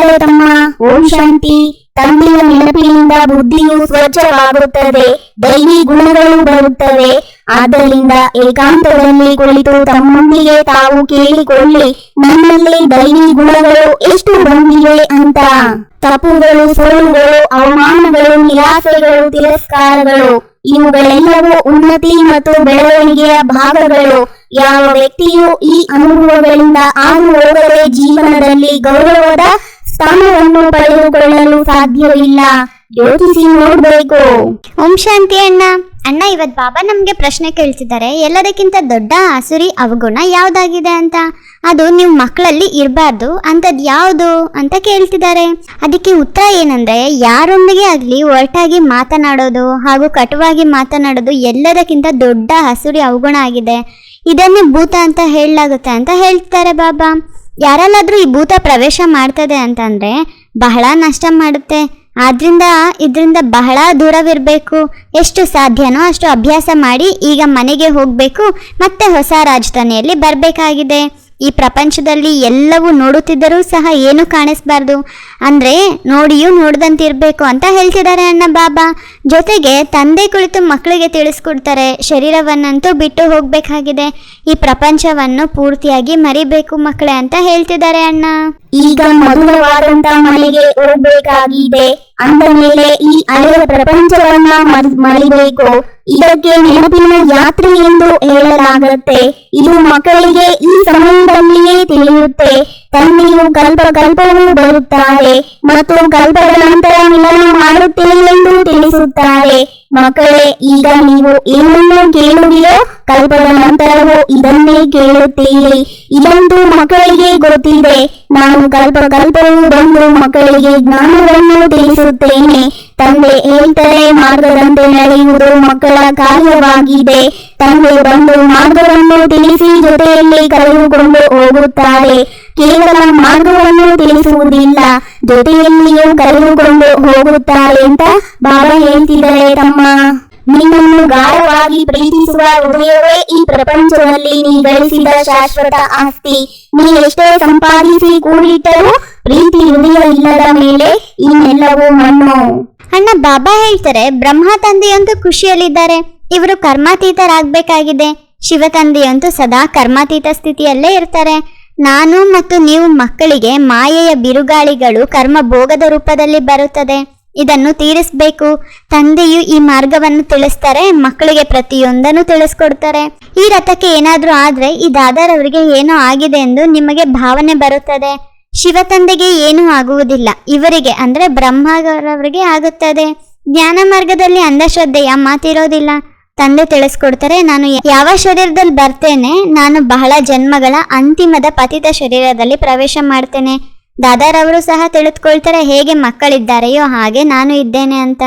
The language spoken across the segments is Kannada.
ಇದ್ದಾರೆ ತಮ್ಮ ಓಂ ಶಾಂತಿ. ತಂದೆಯ ನೆನಪಿನಿಂದ ಬುದ್ಧಿಯು ಸ್ವಚ್ಛವಾಗುತ್ತದೆ. ದೈವಿ ಗುಣಗಳು ಬರುತ್ತವೆ. ಆದ್ದರಿಂದ ಏಕಾಂತದಲ್ಲಿ ಕುಳಿತು ತಮ್ಮೊಂದಿಗೆ ತಾವು ಕೇಳಿಕೊಳ್ಳಿ ನಮ್ಮಲ್ಲಿ ದೈವಿ ಗುಣಗಳು ಎಷ್ಟು ಬಂದಿವೆ ಅಂತ. ತಪ್ಪುಗಳು ಸೋಲುಗಳು, ಅವಮಾನಗಳು, ನಿರಾಸೆಗಳು, ತಿರಸ್ಕಾರಗಳು, ಇವುಗಳೆಲ್ಲವೂ ಉನ್ನತಿ ಮತ್ತು ಬೆಳವಣಿಗೆಯ ಭಾಗಗಳು. ಯಾವ ವ್ಯಕ್ತಿಯು ಈ ಅನುಭವಗಳಿಂದ ಆರು ಹೋಗದೆ ಜೀವನದಲ್ಲಿ ಗೌರವದ ಸ್ಥಾನವನ್ನು ಪಡೆದುಕೊಳ್ಳಲು ಸಾಧ್ಯವಿಲ್ಲ. ಯೋಚಿಸಿ ನೋಡ್ಬೇಕು. ಓಂ ಶಾಂತಿ ಅಣ್ಣ. ಅಣ್ಣ, ಇವತ್ ಬಾಬಾ ನಮ್ಗೆ ಪ್ರಶ್ನೆ ಕೇಳ್ತಿದ್ದಾರೆ. ಎಲ್ಲದಕ್ಕಿಂತ ದೊಡ್ಡ ಹಸುರಿ ಅವಗುಣ ಯಾವ್ದಾಗಿದೆ ಅಂತ? ಅದು ನೀವು ಮಕ್ಕಳಲ್ಲಿ ಇರಬಾರ್ದು. ಅಂತದ್ ಯಾವುದು ಅಂತ ಕೇಳ್ತಿದ್ದಾರೆ. ಅದಕ್ಕೆ ಉತ್ತರ ಏನಂದ್ರೆ, ಯಾರೊಂದಿಗೆ ಆಗ್ಲಿ ಒರಟಾಗಿ ಮಾತನಾಡೋದು ಹಾಗೂ ಕಟುವಾಗಿ ಮಾತನಾಡೋದು ಎಲ್ಲದಕ್ಕಿಂತ ದೊಡ್ಡ ಹಸುರಿ ಅವಗುಣ ಆಗಿದೆ. ಇದನ್ನೇ ಭೂತ ಅಂತ ಹೇಳಲಾಗುತ್ತೆ ಅಂತ ಹೇಳ್ತಾರೆ ಬಾಬಾ. ಯಾರಲ್ಲಾದ್ರೂ ಈ ಭೂತ ಪ್ರವೇಶ ಮಾಡ್ತದೆ ಅಂತಂದರೆ ಬಹಳ ನಷ್ಟ ಮಾಡುತ್ತೆ. ಆದ್ರಿಂದ ಇದರಿಂದ ಬಹಳ ದೂರವಿರಬೇಕು. ಎಷ್ಟು ಸಾಧ್ಯನೋ ಅಷ್ಟು ಅಭ್ಯಾಸ ಮಾಡಿ ಈಗ ಮನೆಗೆ ಹೋಗಬೇಕು, ಮತ್ತೆ ಹೊಸ ರಾಜಧಾನಿಯಲ್ಲಿ ಬರಬೇಕಾಗಿದೆ. ಈ ಪ್ರಪಂಚದಲ್ಲಿ ಎಲ್ಲವೂ ನೋಡುತ್ತಿದ್ದರೂ ಸಹ ಏನು ಕಾಣಿಸ್ಬಾರ್ದು? ಅಂದ್ರೆ ನೋಡಿಯೂ ನೋಡ್ದಂತಿರ್ಬೇಕು ಅಂತ ಹೇಳ್ತಿದ್ದಾರೆ ಅಣ್ಣ ಬಾಬಾ. ಜೊತೆಗೆ ತಂದೆ ಕುಳಿತು ಮಕ್ಕಳಿಗೆ ತಿಳಿಸ್ಕೊಡ್ತಾರೆ. ಶರೀರವನ್ನಂತೂ ಬಿಟ್ಟು ಹೋಗ್ಬೇಕಾಗಿದೆ. ಈ ಪ್ರಪಂಚವನ್ನು ಪೂರ್ತಿಯಾಗಿ ಮರಿಬೇಕು ಮಕ್ಕಳೇ ಅಂತ ಹೇಳ್ತಿದ್ದಾರೆ ಅಣ್ಣ. ಈಗ ಮಧುರವಾದಂತ ಮನೆಗೆ ಹೋಗ್ಬೇಕಾಗಿದೆ. ಅಂದ ಮೇಲೆ ಈ ಹಳೆಯ ಪ್ರಪಂಚವನ್ನ ಮರ್- ಮರಿಬೇಕು. ಇದಕ್ಕೆ ನೆನಪಿನ ಯಾತ್ರೆ ಎಂದು ಹೇಳಲಾಗುತ್ತೆ. ಇದು ಮಕ್ಕಳಿಗೆ ಈ ಸಮಯದಲ್ಲಿಯೇ ತಿಳಿಯುತ್ತೆ. ತಂದೆಯು ಕಲ್ಪ ಕಲ್ಪವೂ ಬರುತ್ತಾರೆ ಮತ್ತು ಕಲ್ಪದ ನಂತರ ಮಾಡುತ್ತೇನೆ ಎಂದು ತಿಳಿಸುತ್ತಾರೆ. ಮಕ್ಕಳೇ, ಈಗ ನೀವು ಏನನ್ನು ಕೇಳುವಿರೋ, ಕಲ್ಪದ ನಂತರವೂ ಇದನ್ನೇ ಕೇಳುತ್ತೀರಿ. ಇದಂತೂ ಮಕ್ಕಳಿಗೆ ಗೊತ್ತಿದೆ. ನಾನು ಕಲ್ಪ, ಕಲ್ಪವೂ ಬಂದು ಮಕ್ಕಳಿಗೆ ಜ್ಞಾನವನ್ನು ತಿಳಿಸುತ್ತೇನೆ. ತಂದೆ ಹೇಳ್ತಾರೆ ಮಾರ್ಗದಂತೆ ನಡೆಯುವುದು ಮಕ್ಕಳ ಕಾರ್ಯವಾಗಿದೆ. ತಂದೆ ಬಂದು ಮಾರ್ಗವನ್ನು ತಿಳಿಸಿ ಜೊತೆಯಲ್ಲಿ ಕರೆದುಕೊಂಡು ಹೋಗುತ್ತಾರೆ. ಕೇವಲ ಮಾರ್ಗವನ್ನು ತಿಳಿಸುವುದಿಲ್ಲ. ಜೊತೆಯಲ್ಲಿಯೂ ಕರೆದುಕೊಂಡು ಹೋಗುತ್ತಾರೆ ಅಂತ ಬಾಬಾ ಹೇಳ್ತಿದ್ದಾರೆ ತಮ್ಮ. ನಿನ್ನನ್ನು ಗಾಢವಾಗಿ ಪ್ರೀತಿಸುವ ಹೃದಯವೇ ಈ ಪ್ರಪಂಚದಲ್ಲಿ ನೀ ಗಳಿಸಿದ ಶಾಶ್ವತ ಆಸ್ತಿ. ನೀ ಎಷ್ಟೇ ಸಂಪಾದಿಸಿ ಕೂಡಿಟ್ಟರೂ ಪ್ರೀತಿ ಹೃದಯ ಇಲ್ಲದ ಮೇಲೆ ಇನ್ನೆಲ್ಲವೂ ಮಣ್ಣು. ಅಣ್ಣ, ಬಾಬಾ ಹೇಳ್ತಾರೆ, ಬ್ರಹ್ಮ ತಂದೆಯಂತೂ ಖುಷಿಯಲ್ಲಿದ್ದಾರೆ. ಇವರು ಕರ್ಮಾತೀತರಾಗಬೇಕಾಗಿದೆ. ಶಿವ ತಂದೆಯಂತೂ ಸದಾ ಕರ್ಮಾತೀತ ಸ್ಥಿತಿಯಲ್ಲೇ ಇರ್ತಾರೆ. ನಾನು ಮತ್ತು ನೀವು ಮಕ್ಕಳಿಗೆ ಮಾಯೆಯ ಬಿರುಗಾಳಿಗಳು ಕರ್ಮ ಭೋಗದ ರೂಪದಲ್ಲಿ ಬರುತ್ತದೆ. ಇದನ್ನು ತೀರಿಸಬೇಕು. ತಂದೆಯು ಈ ಮಾರ್ಗವನ್ನು ತಿಳಿಸ್ತಾರೆ, ಮಕ್ಕಳಿಗೆ ಪ್ರತಿಯೊಂದನ್ನು ತಿಳಿಸ್ಕೊಡ್ತಾರೆ. ಈ ರಥಕ್ಕೆ ಏನಾದರೂ ಆದರೆ ಈ ದಾದಾರವರಿಗೆ ಏನೋ ಆಗಿದೆ ಎಂದು ನಿಮಗೆ ಭಾವನೆ ಬರುತ್ತದೆ. ಶಿವ ತಂದೆಗೆ ಏನೂ ಆಗುವುದಿಲ್ಲ. ಇವರಿಗೆ ಅಂದರೆ ಬ್ರಹ್ಮರವರಿಗೆ ಆಗುತ್ತದೆ. ಜ್ಞಾನ ಮಾರ್ಗದಲ್ಲಿ ಅಂಧಶ್ರದ್ಧೆಯ ಮಾತಿರೋದಿಲ್ಲ. ತಂದೆ ತಿಳಿಸ್ಕೊಡ್ತಾರೆ, ನಾನು ಯಾವ ಶರೀರದಲ್ಲಿ ಬರ್ತೇನೆ, ನಾನು ಬಹಳ ಜನ್ಮಗಳ ಅಂತಿಮದ ಪತಿತ ಶರೀರದಲ್ಲಿ ಪ್ರವೇಶ ಮಾಡ್ತೇನೆ. ದಾದಾರವರು ಸಹ ತಿಳಿದುಕೊಳ್ತಾರೆ, ಹೇಗೆ ಮಕ್ಕಳಿದ್ದಾರೆಯೋ ಹಾಗೆ ನಾನು ಇದ್ದೇನೆ ಅಂತ.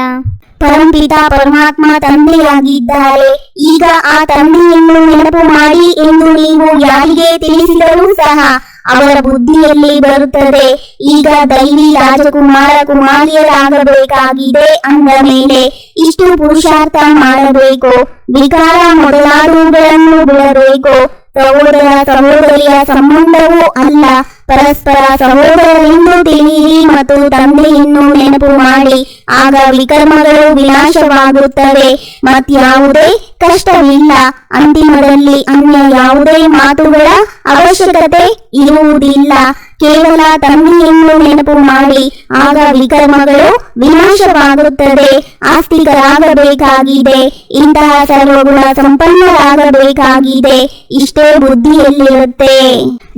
ಪರಂಪಿತ ಪರಮಾತ್ಮ ತಂದೆಯಾಗಿದ್ದಾರೆ. ಈಗ ಆ ತಂದೆಯನ್ನು ನೆನಪು ಮಾಡಿ ಎಂದು ನೀವು ಯಾರಿಗೆ ತಿಳಿಸಿದರೂ ಸಹ ಅವರ ಬುದ್ಧಿಯಲ್ಲಿ ಬರುತ್ತದೆ. ಈಗ ದೈವಿ ರಾಜಕುಮಾರ ಕುಮಾರಿಯರಾಗಬೇಕಾಗಿದೆ ಅಂದ ಮೇಲೆ ಇಷ್ಟು ಪುರುಷಾರ್ಥ ಮಾಡಬೇಕು. ವಿಕಾರ ಮೊದಲಾದವುಗಳನ್ನು ಬಿಡಬೇಕು. ಸಹೋದರ ಸಹೋದರಿಯ ಸಂಬಂಧವೂ ಅಲ್ಲ. ಪರಸ್ಪರ ಸಹೋದರರೆಂದು ತಿಳಿಯಿರಿ ಮತ್ತು ತಂದೆಯನ್ನು ನೆನಪು ಮಾಡಿ. ಆಗ ವಿಕರ್ಮಗಳು ವಿನಾಶವಾಗುತ್ತವೆ. ಮತ್ಯಾವುದೇ ಕಷ್ಟವಿಲ್ಲ ಅಂತಿಮದಲ್ಲಿ ಅನ್ಯ ಯಾವುದೇ ಮಾತುಗಳ ಅವಶ್ಯಕತೆ ಇರುವುದಿಲ್ಲ. ಕೇವಲ ತಂದೆಯನ್ನು ನೆನಪು ಮಾಡಿ, ಆಗ ವಿಕರ್ಮಗಳು ವಿನಾಶವಾಗುತ್ತದೆ. ಆಸ್ತಿಕರಾಗಬೇಕಾಗಿದೆ. ಇಂತಹ ಸರ್ವಗುಣ ಸಂಪನ್ನರಾಗಬೇಕಾಗಿದೆ. ಇಷ್ಟೇ ಬುದ್ಧಿಯಲ್ಲಿರುತ್ತೆ.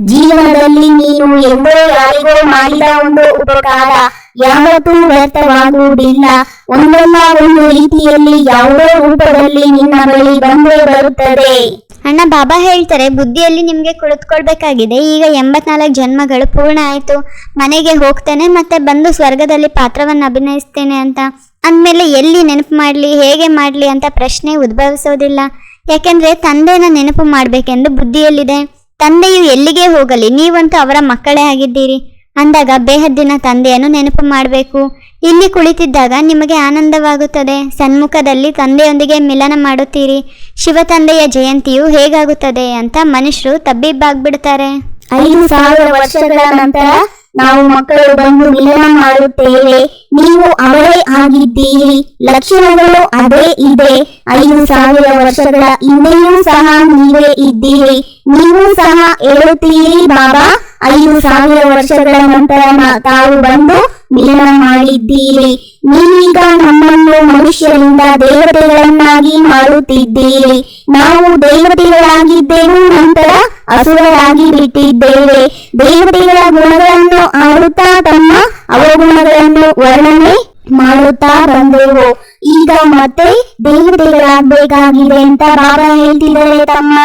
ಜೀವನದಲ್ಲಿ ನೀನು ಎಂದೋ ಯಾರಿಗೋ ಮಾಡಿದ ಒಂದು ಉಪಕಾರ, ಯಾವತ್ತೂ ವ್ಯರ್ಥವಾಗುವುದಿಲ್ಲ. ಒಂದಲ್ಲ ಒಂದು ರೀತಿಯಲ್ಲಿ ಯಾವುದೋ ರೂಪದಲ್ಲಿ ನಿನ್ನ ಬಳಿ ಬಂದೇ ಬರುತ್ತದೆ. ಅಣ್ಣ, ಬಾಬಾ ಹೇಳ್ತಾರೆ, ಬುದ್ಧಿಯಲ್ಲಿ ನಿಮಗೆ ಕುಳಿತುಕೊಳ್ಬೇಕಾಗಿದೆ. ಈಗ ಎಂಬತ್ನಾಲ್ಕು ಜನ್ಮಗಳು ಪೂರ್ಣ ಆಯಿತು. ಮನೆಗೆ ಹೋಗ್ತೇನೆ ಮತ್ತೆ ಬಂದು ಸ್ವರ್ಗದಲ್ಲಿ ಪಾತ್ರವನ್ನು ಅಭಿನಯಿಸ್ತೇನೆ ಅಂತ. ಅಂದಮೇಲೆ ಎಲ್ಲಿ ನೆನಪು ಮಾಡಲಿ, ಹೇಗೆ ಮಾಡಲಿ ಅಂತ ಪ್ರಶ್ನೆ ಉದ್ಭವಿಸೋದಿಲ್ಲ. ಯಾಕೆಂದರೆ ತಂದೆನ ನೆನಪು ಮಾಡಬೇಕೆಂದು ಬುದ್ಧಿಯಲ್ಲಿದೆ. ತಂದೆಯು ಎಲ್ಲಿಗೆ ಹೋಗಲಿ, ನೀವಂತೂ ಅವರ ಮಕ್ಕಳೇ ಆಗಿದ್ದೀರಿ. ಅಂದಾಗ ಬೇಹದ್ದಿನ ತಂದೆಯನ್ನು ನೆನಪು ಮಾಡಬೇಕು. ಇಲ್ಲಿ ಕುಳಿತಿದ್ದಾಗ ನಿಮಗೆ ಆನಂದವಾಗುತ್ತದೆ. ಸನ್ಮುಖದಲ್ಲಿ ತಂದೆಯೊಂದಿಗೆ ಮಿಲನ ಮಾಡುತ್ತೀರಿ. ಶಿವ ತಂದೆಯ ಜಯಂತಿಯು ಹೇಗಾಗುತ್ತದೆ ಅಂತ ಮನುಷ್ಯರು ತಬ್ಬಿಬ್ಬಾಗ್ಬಿಡ್ತಾರೆ. ಐದು ಸಾವಿರ ವರ್ಷಗಳ ನಂತರ ನಾವು ಮಕ್ಕಳು ಬಂದು ಮಿಲನ ಮಾಡುತ್ತೇವೆ. ನೀವು ಅವರೇ ಆಗಿದ್ದೀರಿ. ಲಕ್ಷಣಗಳು ಅದೇ ಇದೆ. ಐದು ಸಾವಿರ ವರ್ಷಗಳ ಹಿಂದೆಯೂ ಸಹ ನೀವೇ ಇದ್ದೀರಿ. ನೀವು ಸಹ ಹೇಳುತ್ತೀರಿ, ಬಾಬಾ, ಐದು ಸಾವಿರ ವರ್ಷಗಳ ನಂತರ ತಾವು ಬಂದು ಮಿಲನ ಮಾಡಿದ್ದೀರಿ. ನೀವೀಗ ನಮ್ಮನ್ನು ಮನುಷ್ಯರಿಂದ ದೇವತೆಗಳನ್ನಾಗಿ ಮಾಡುತ್ತಿದ್ದೀರಿ. ನಾವು ದೇವತೆಗಳಾಗಿದ್ದೇವೆ, ನಂತರ ಅಸುರರಾಗಿ ಬಿಟ್ಟಿದ್ದೇವೆ. ದೇವತೆಗಳ ಗುಣಗಳನ್ನು ಆಡುತ್ತಾ ತಮ್ಮ ಅವಗುಣಗಳನ್ನು ವರ್ಣನೆ ಮಾಡುತ್ತಾ ಬಂದೆವು. ಈಗ ಮತ್ತೆ ದೇವತೆಗಳಾಗಬೇಕಾಗಿದೆ ಅಂತ ಬಾಬಾ ಹೇಳ್ತಿದ್ದಾರೆ ತಮ್ಮ.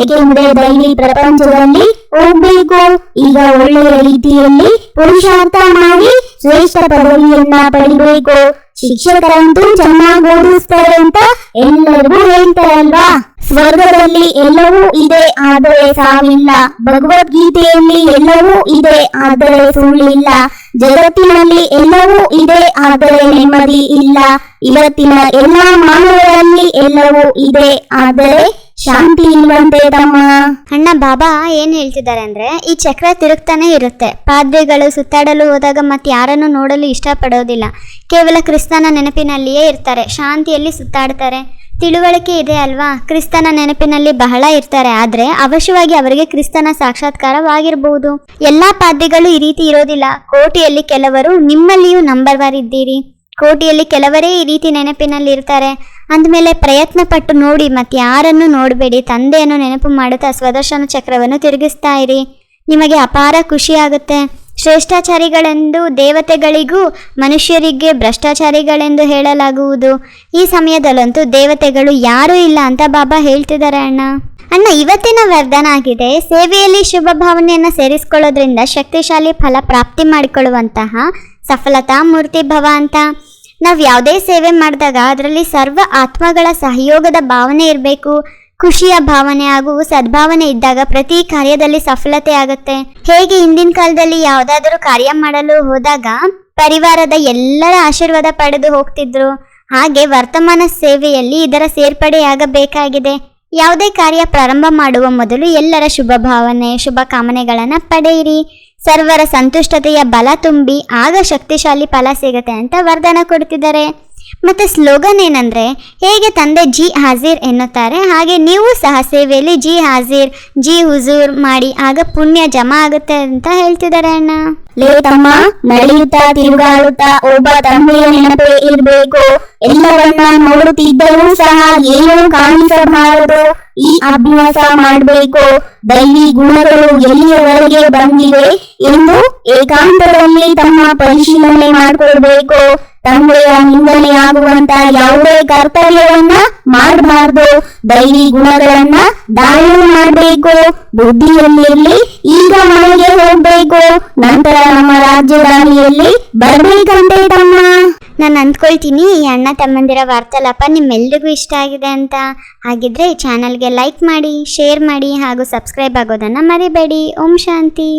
ಏಕೆಂದ್ರೆ ದೈವಿ ಪ್ರಪಂಚದಲ್ಲಿ ಹೋಗ್ಬೇಕು ಈಗ ಒಳ್ಳೆಯ ರೀತಿಯಲ್ಲಿ ಪುರುಷಾರ್ಥ ಮಾಡಿ ಶ್ರೇಷ್ಠ ಪದವಿಯನ್ನ ಪಡಿಬೇಕು. ಶಿಕ್ಷಕರಂತೂ ಚೆನ್ನಾಗಿ ಓದಿಸ್ತಾರೆ ಅಂತ ಎಲ್ಲರಿಗೂ ಹೇಳ್ತಾರಲ್ವಾ? ಸ್ವರ್ಗದಲ್ಲಿ ಎಲ್ಲವೂ ಇದೆ, ಆದರೆ ಸಾವಿಲ್ಲ. ಭಗವದ್ಗೀತೆಯಲ್ಲಿ ಎಲ್ಲವೂ ಇದೆ, ಆದರೆ ಸುಳ್ಳಿಲ್ಲ. ಜಗತ್ತಿನಲ್ಲಿ ಎಲ್ಲವೂ ಇದೆ, ಆದರೆ ನೆಮ್ಮದಿ ಇಲ್ಲ. ಇವತ್ತಿನ ಎಲ್ಲಾ ಮಾನವರಲ್ಲಿ ಎಲ್ಲವೂ ಇದೆ, ಆದರೆ ಶಾಂತಿ ಇಲ್ವಂತೆ ತಮ್ಮ ಅಣ್ಣ, ಬಾಬಾ ಏನ್ ಹೇಳ್ತಿದ್ದಾರೆ ಅಂದ್ರೆ, ಈ ಚಕ್ರ ತಿರುಗ್ತಾನೆ ಇರುತ್ತೆ. ಪಾದ್ರಿಗಳು ಸುತ್ತಾಡಲು ಹೋದಾಗ ಮತ್ತೆ ಯಾರನ್ನು ನೋಡಲು ಇಷ್ಟಪಡೋದಿಲ್ಲ. ಕೇವಲ ಕ್ರಿಸ್ತನ ನೆನಪಿನಲ್ಲಿಯೇ ಇರ್ತಾರೆ, ಶಾಂತಿಯಲ್ಲಿ ಸುತ್ತಾಡ್ತಾರೆ. ತಿಳುವಳಿಕೆ ಇದೆ ಅಲ್ವಾ? ಕ್ರಿಸ್ತನ ನೆನಪಿನಲ್ಲಿ ಬಹಳ ಇರ್ತಾರೆ, ಆದ್ರೆ ಅವಶ್ಯವಾಗಿ ಅವರಿಗೆ ಕ್ರಿಸ್ತನ ಸಾಕ್ಷಾತ್ಕಾರವಾಗಿರಬಹುದು ಎಲ್ಲಾ ಪಾದ್ರಿಗಳು ಈ ರೀತಿ ಇರೋದಿಲ್ಲ. ಕೋಟಿಯಲ್ಲಿ ಕೆಲವರು ನಿಮ್ಮಲ್ಲಿಯೂ ನಂಬರ್ ಇದ್ದೀರಿ ಕೋಟಿಯಲ್ಲಿ ಕೆಲವರೇ ಈ ರೀತಿ ನೆನಪಿನಲ್ಲಿ ಇರ್ತಾರೆ ಅಂದಮೇಲೆ ಪ್ರಯತ್ನ ಪಟ್ಟು ನೋಡಿ ಮತ್ತೆ ಯಾರನ್ನು ನೋಡಬೇಡಿ, ತಂದೆಯನ್ನು ನೆನಪು ಮಾಡುತ್ತಾ ಸ್ವದರ್ಶನ ಚಕ್ರವನ್ನು ತಿರುಗಿಸ್ತಾ ಇರಿ. ನಿಮಗೆ ಅಪಾರ ಖುಷಿಯಾಗುತ್ತೆ ಶ್ರೇಷ್ಠಾಚಾರಿಗಳೆಂದು ದೇವತೆಗಳಿಗೂ ಮನುಷ್ಯರಿಗೆ ಭ್ರಷ್ಟಾಚಾರಿಗಳೆಂದು ಹೇಳಲಾಗುವುದು. ಈ ಸಮಯದಲ್ಲಂತೂ ದೇವತೆಗಳು ಯಾರೂ ಇಲ್ಲ ಅಂತ ಬಾಬಾ ಹೇಳ್ತಿದ್ದಾರೆ ಅಣ್ಣ. ಅಣ್ಣ, ಇವತ್ತಿನ ವರದಾನ ಆಗಿದೆ. ಸೇವೆಯಲ್ಲಿ ಶುಭ ಭಾವನೆಯನ್ನು ಸೇರಿಸಿಕೊಳ್ಳೋದ್ರಿಂದ ಶಕ್ತಿಶಾಲಿ ಫಲ ಪ್ರಾಪ್ತಿ ಮಾಡಿಕೊಳ್ಳುವಂತಹ ಸಫಲತಾ ಮೂರ್ತಿ ಭವ ಅಂತ ನಾವು ಯಾವುದೇ ಸೇವೆ ಮಾಡಿದಾಗ ಅದರಲ್ಲಿ ಸರ್ವ ಆತ್ಮಗಳ ಸಹಯೋಗದ ಭಾವನೆ ಇರಬೇಕು. ಖುಷಿಯ ಭಾವನೆ ಹಾಗೂ ಸದ್ಭಾವನೆ ಇದ್ದಾಗ ಪ್ರತಿ ಕಾರ್ಯದಲ್ಲಿ ಸಫಲತೆ ಆಗುತ್ತೆ. ಹೇಗೆ ಹಿಂದಿನ ಕಾಲದಲ್ಲಿ ಯಾವುದಾದರೂ ಕಾರ್ಯ ಮಾಡಲು ಹೋದಾಗ ಪರಿವಾರದ ಎಲ್ಲರ ಆಶೀರ್ವಾದ ಪಡೆದು ಹೋಗ್ತಿದ್ರು. ಹಾಗೆ ವರ್ತಮಾನ ಸೇವೆಯಲ್ಲಿ ಇದರ ಸೇರ್ಪಡೆಯಾಗಬೇಕಾಗಿದೆ ಯಾವುದೇ ಕಾರ್ಯ ಪ್ರಾರಂಭ ಮಾಡುವ ಮೊದಲು ಎಲ್ಲರ ಶುಭ ಭಾವನೆ, ಶುಭ ಕಾಮನೆಗಳನ್ನು ಪಡೆಯಿರಿ. ಸರ್ವರ ಸಂತುಷ್ಟತೆಯ ಬಲ ತುಂಬಿ ಆಗ ಶಕ್ತಿಶಾಲಿ ಫಲ ಸಿಗುತ್ತೆ ಅಂತ ವರದಾನ ಕೊಡ್ತಿದ್ದಾರೆ ಮತ್ತೆ ಸ್ಲೋಗನ್ ಏನಂದ್ರೆ, ಹೇಗೆ ತಂದೆ ಜಿ ಹಾಜೀರ್ ಎನ್ನುತ್ತಾರೆ, ಹಾಗೆ ನೀವು ಸಹ ಸೇವೆಯಲ್ಲಿ ಜಿ ಹಾಜೀರ್, ಜಿ ಹುಜೂರ್ ಮಾಡಿ ಆಗ ಪುಣ್ಯ ಜಮಾ ಆಗುತ್ತೆ ಅಂತ ಹೇಳ್ತಿದ್ದಾರೆ ಅಣ್ಣ. ಲೇ ತಮ್ಮ, ನಡೆಯುತ್ತಾ ತಿರುಗಾಡುತ್ತಾ ಒಬ್ಬ ತಂದೆಯ ನೆನಪೇ ಇರಬೇಕು. ಎಲ್ಲವನ್ನ ನೋಡುತ್ತಿದ್ದರೂ ಸಹ ಏನು ಕಾಣಿಸಬಾರದು. ಈ ಅಭ್ಯಾಸ ಮಾಡಬೇಕು. ದೈವಿ ಗುಣಗಳು ಎಲ್ಲಿಯವರೆಗೆ ಬಂದಿವೆ ಎಂದು ಏಕಾಂತದಲ್ಲಿ ತಮ್ಮ ಪರಿಶೀಲನೆ ಮಾಡಿಕೊಳ್ಬೇಕು. ತಂದೆಯ ನಿಂದನೆಯಾಗುವಂತ ಯಾವುದೇ ಕರ್ತವ್ಯವನ್ನ ಮಾಡಬಾರ್ದು. ದೈವಿ ಗುಣಗಳನ್ನ ದಾಳಿ ಮಾಡಬೇಕು. ಬುದ್ಧಿಯಲ್ಲಿರ್ಲಿ, ಈಗ ಮನೆಗೆ ಹೋಗ್ಬೇಕು. ನಂತರ ನಮ್ಮ ರಾಜಧಾನಿಯಲ್ಲಿ ಬರ್ಬೇಕಂತೆ ತಮ್ಮ. ನಾನು ಅಂದ್ಕೊಳ್ತೀನಿ, ಈ ಅಣ್ಣ ತಮ್ಮಂದಿರ ವಾರ್ತಾಲಾಪ ನಿಮ್ಮೆಲ್ರಿಗೂ ಇಷ್ಟ ಆಗಿದೆ ಅಂತ. ಹಾಗಿದ್ರೆ ಈ ಚಾನಲ್ಗೆ ಲೈಕ್ ಮಾಡಿ, ಶೇರ್ ಮಾಡಿ ಹಾಗೂ ಸಬ್ಸ್ಕ್ರೈಬ್ ಆಗೋದನ್ನು ಮರಿಬೇಡಿ. ಓಂ ಶಾಂತಿ.